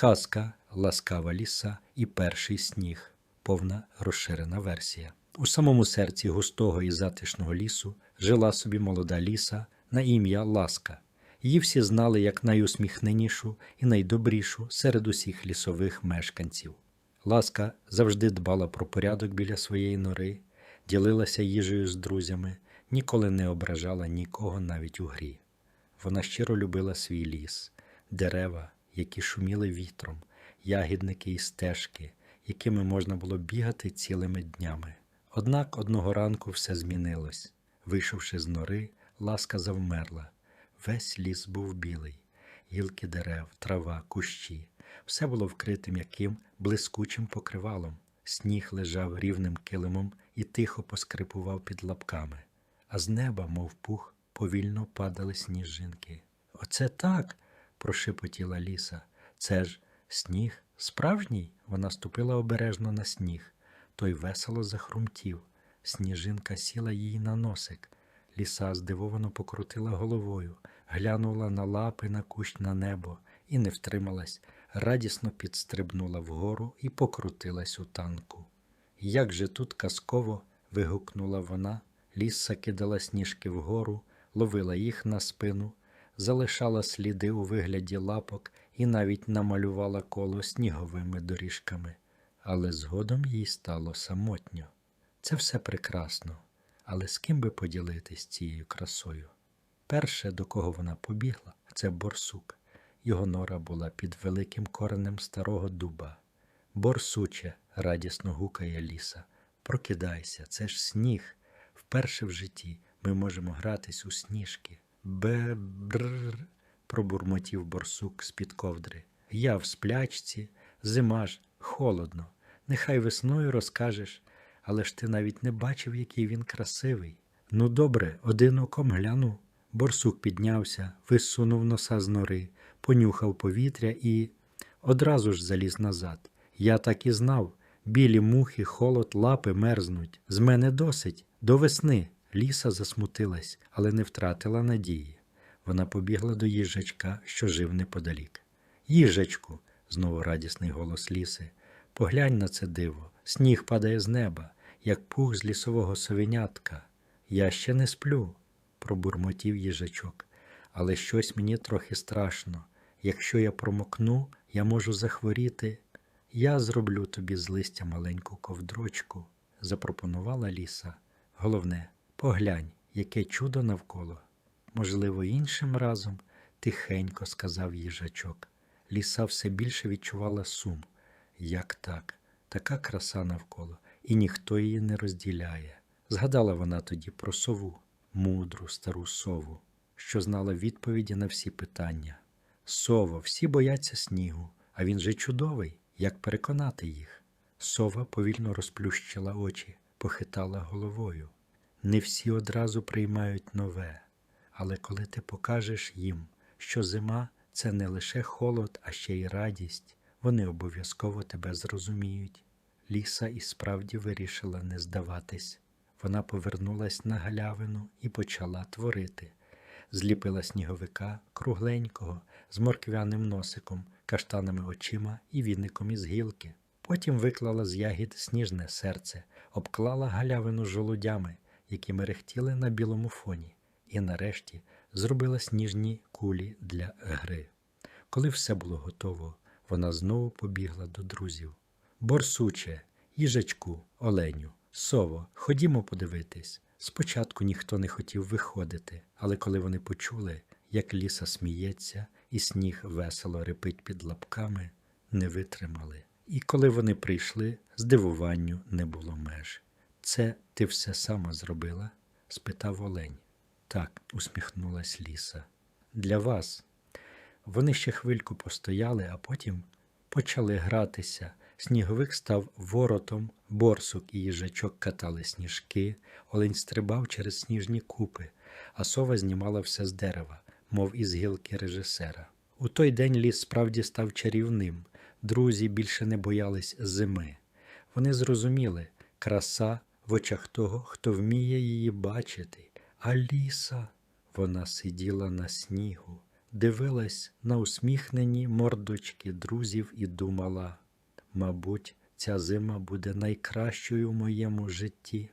Казка, ласкава ліса і перший сніг, повна розширена версія. У самому серці густого і затишного лісу жила собі молода ліса на ім'я Ласка. Її всі знали як найусміхненішу і найдобрішу серед усіх лісових мешканців. Ласка завжди дбала про порядок біля своєї нори, ділилася їжею з друзями, ніколи не ображала нікого навіть у грі. Вона щиро любила свій ліс, дерева, які шуміли вітром, ягідники і стежки, якими можна було бігати цілими днями. Однак одного ранку все змінилось. Вийшовши з нори, ласка завмерла. Весь ліс був білий, гілки дерев, трава, кущі. Все було вкрите м'яким, блискучим покривалом. Сніг лежав рівним килимом і тихо поскрипував під лапками, а з неба, мов пух, повільно падали сніжинки. Оце так. Прошепотіла ліса. Це ж сніг справжній? Вона ступила обережно на сніг. Той весело захрумтів. Сніжинка сіла їй на носик. Ліса здивовано покрутила головою, глянула на лапи, на кущ на небо і не втрималась, радісно підстрибнула вгору і покрутилась у танку. Як же тут казково. вигукнула вона, ліса кидала сніжки вгору, ловила їх на спину, залишала сліди у вигляді лапок і навіть намалювала коло сніговими доріжками. Але згодом їй стало самотньо. Це все прекрасно, але з ким би поділитись цією красою? Перше, до кого вона побігла, це борсук. Його нора була під великим коренем старого дуба. Борсуче, радісно гукає ліса. Прокидайся, це ж сніг. Вперше в житті ми можемо гратись у сніжки. Бе-бр, пробурмотів борсук з-під ковдри. Я в сплячці, зима ж, холодно. Нехай весною розкажеш, але ж ти навіть не бачив, який він красивий. Ну, добре, один оком гляну. Борсук піднявся, висунув носа з нори, понюхав повітря і одразу ж заліз назад. Я так і знав. Білі мухи, холод, лапи мерзнуть. З мене досить. До весни. Ліса засмутилась, але не втратила надії. Вона побігла до їжачка, що жив неподалік. Їжачку, знову радісний голос ліси. Поглянь на це диво. Сніг падає з неба, як пух з лісового совенятка. Я ще не сплю, пробурмотів їжачок. Але щось мені трохи страшно. Якщо я промокну, я можу захворіти. Я зроблю тобі з листя маленьку ковдрочку, запропонувала ліса. Головне, поглянь, яке чудо навколо. Можливо, іншим разом, тихенько сказав їжачок. Ліса все більше відчувала сум. Як так? Така краса навколо, і ніхто її не розділяє. Згадала вона тоді про сову, мудру стару сову, що знала відповіді на всі питання. Сово, всі бояться снігу, а він же чудовий. Як переконати їх? Сова повільно розплющила очі, похитала головою. Не всі одразу приймають нове, але коли ти покажеш їм, що зима це не лише холод, а ще й радість, вони обов'язково тебе зрозуміють. Ліса і справді вирішила не здаватись. Вона повернулась на галявину і почала творити. Зліпила сніговика кругленького, з морквяним носиком, каштаними очима і віником із гілки. Потім виклала з ягід сніжне серце, обклала галявину жолудями, які мерехтіли на білому фоні, і нарешті зробила сніжні кулі для гри. Коли все було готово, вона знову побігла до друзів. Борсуче, їжачку, оленю, сово, ходімо подивитись. Спочатку ніхто не хотів виходити, але коли вони почули, як ліса сміється і сніг весело репить під лапками, не витримали. І коли вони прийшли, здивуванню не було меж. Це ти все сама зробила? спитав Олень. Так, усміхнулась ліса. Для вас. Вони ще хвильку постояли, а потім почали гратися. Сніговик став воротом, борсук і їжачок катали сніжки, олень стрибав через сніжні купи, а сова знімала все з дерева, мов із гілки режисера. У той день ліс справді став чарівним. Друзі більше не боялись зими. Вони зрозуміли краса в очах того, хто вміє її бачити. Аліса вона сиділа на снігу, дивилась на усміхнені мордочки друзів і думала, мабуть, ця зима буде найкращою в моєму житті.